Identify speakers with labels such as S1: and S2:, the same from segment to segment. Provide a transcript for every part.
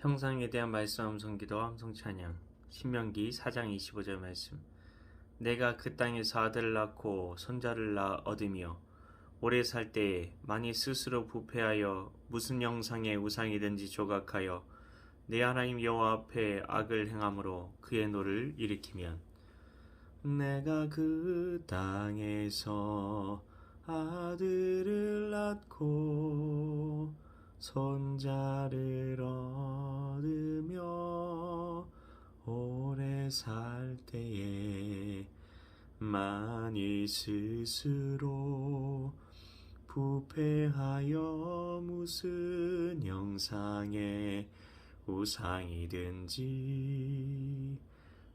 S1: 형상에 대한 말씀 함성 기도 함성 찬양. 신명기 4장 25절 말씀. 내가 그 땅에서 아들을 낳고 손자를 낳아 얻으며 오래 살 때에 만일 스스로 부패하여 무슨 형상의 우상이든지 조각하여 내 하나님 여호와 앞에 악을 행함으로 그의 노를 일으키면 내가 그 땅에서 아들을 낳고 손자를 얻으며 오래 살 때에 만일 스스로 부패하여 무슨 형상의 우상이든지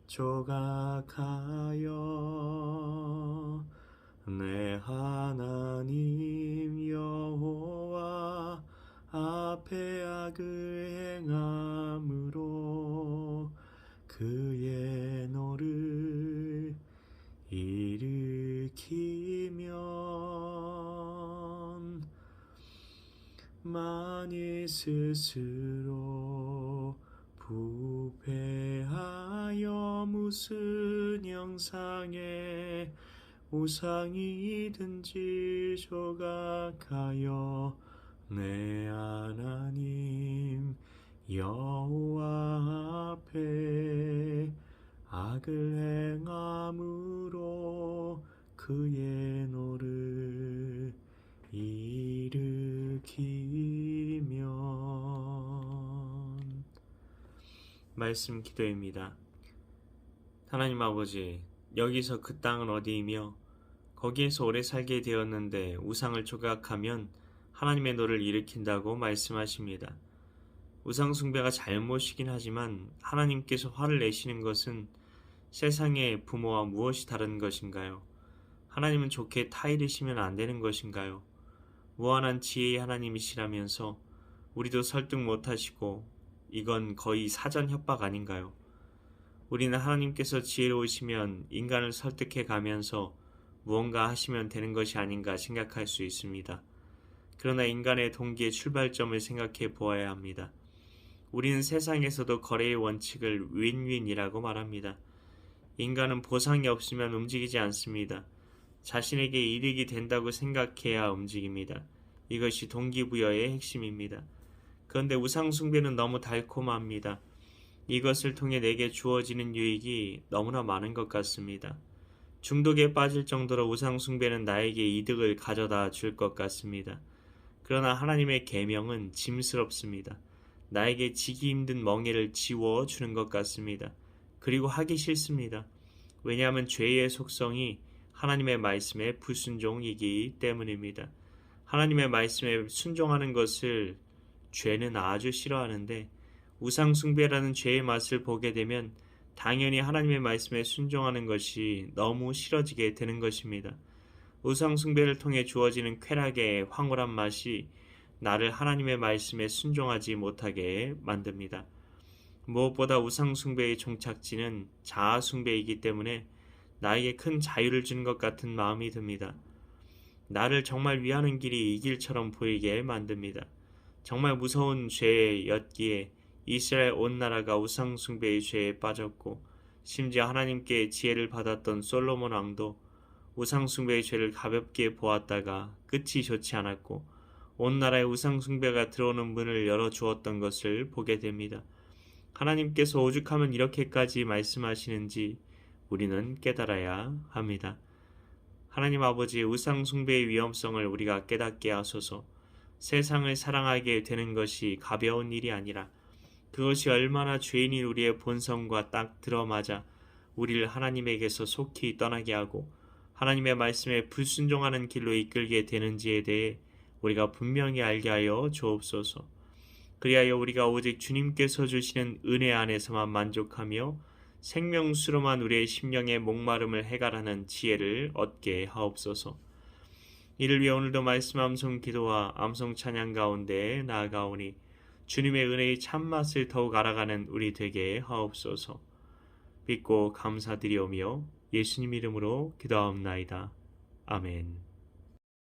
S1: 조각하여 내 하나님 스스로 부패하여 무슨 형상의 우상이든지 조각하여 내 하나님 여호와 앞에 악을 행함으로 그의 노를 일으키 말씀 기도입니다. 하나님 아버지, 여기서 그 땅은 어디이며 거기에서 오래 살게 되었는데 우상을 조각하면 하나님의 노를 일으킨다고 말씀하십니다. 우상 숭배가 잘못이긴 하지만 하나님께서 화를 내시는 것은 세상의 부모와 무엇이 다른 것인가요? 하나님은 좋게 타이르시면 안 되는 것인가요? 무한한 지혜의 하나님이시라면서 우리도 설득 못하시고 이건 거의 사전 협박 아닌가요? 우리는 하나님께서 지혜로우시면 인간을 설득해 가면서 무언가 하시면 되는 것이 아닌가 생각할 수 있습니다. 그러나 인간의 동기의 출발점을 생각해 보아야 합니다. 우리는 세상에서도 거래의 원칙을 윈윈이라고 말합니다. 인간은 보상이 없으면 움직이지 않습니다. 자신에게 이득이 된다고 생각해야 움직입니다. 이것이 동기부여의 핵심입니다. 그런데 우상숭배는 너무 달콤합니다. 이것을 통해 내게 주어지는 유익이 너무나 많은 것 같습니다. 중독에 빠질 정도로 우상숭배는 나에게 이득을 가져다 줄 것 같습니다. 그러나 하나님의 계명은 짐스럽습니다. 나에게 지기 힘든 멍에를 지워 주는 것 같습니다. 그리고 하기 싫습니다. 왜냐하면 죄의 속성이 하나님의 말씀에 불순종이기 때문입니다. 하나님의 말씀에 순종하는 것을 죄는 아주 싫어하는데 우상숭배라는 죄의 맛을 보게 되면 당연히 하나님의 말씀에 순종하는 것이 너무 싫어지게 되는 것입니다. 우상숭배를 통해 주어지는 쾌락의 황홀한 맛이 나를 하나님의 말씀에 순종하지 못하게 만듭니다. 무엇보다 우상숭배의 종착지는 자아숭배이기 때문에 나에게 큰 자유를 준 것 같은 마음이 듭니다. 나를 정말 위하는 길이 이 길처럼 보이게 만듭니다. 정말 무서운 죄의 엿기에 이스라엘 온 나라가 우상 숭배의 죄에 빠졌고 심지어 하나님께 지혜를 받았던 솔로몬 왕도 우상 숭배의 죄를 가볍게 보았다가 끝이 좋지 않았고 온 나라에 우상 숭배가 들어오는 문을 열어 주었던 것을 보게 됩니다. 하나님께서 오죽하면 이렇게까지 말씀하시는지 우리는 깨달아야 합니다. 하나님 아버지 우상 숭배의 위험성을 우리가 깨닫게 하소서 세상을 사랑하게 되는 것이 가벼운 일이 아니라 그것이 얼마나 죄인인 우리의 본성과 딱 들어맞아 우리를 하나님에게서 속히 떠나게 하고 하나님의 말씀에 불순종하는 길로 이끌게 되는지에 대해 우리가 분명히 알게 하여 주옵소서. 그리하여 우리가 오직 주님께서 주시는 은혜 안에서만 만족하며 생명수로만 우리의 심령의 목마름을 해갈하는 지혜를 얻게 하옵소서. 이를 위해 오늘도 말씀 암송 기도와 암송 찬양 가운데 나아가오니 주님의 은혜의 참맛을 더욱 알아가는 우리 되게 하옵소서. 믿고 감사드리오며 예수님 이름으로 기도하옵나이다. 아멘.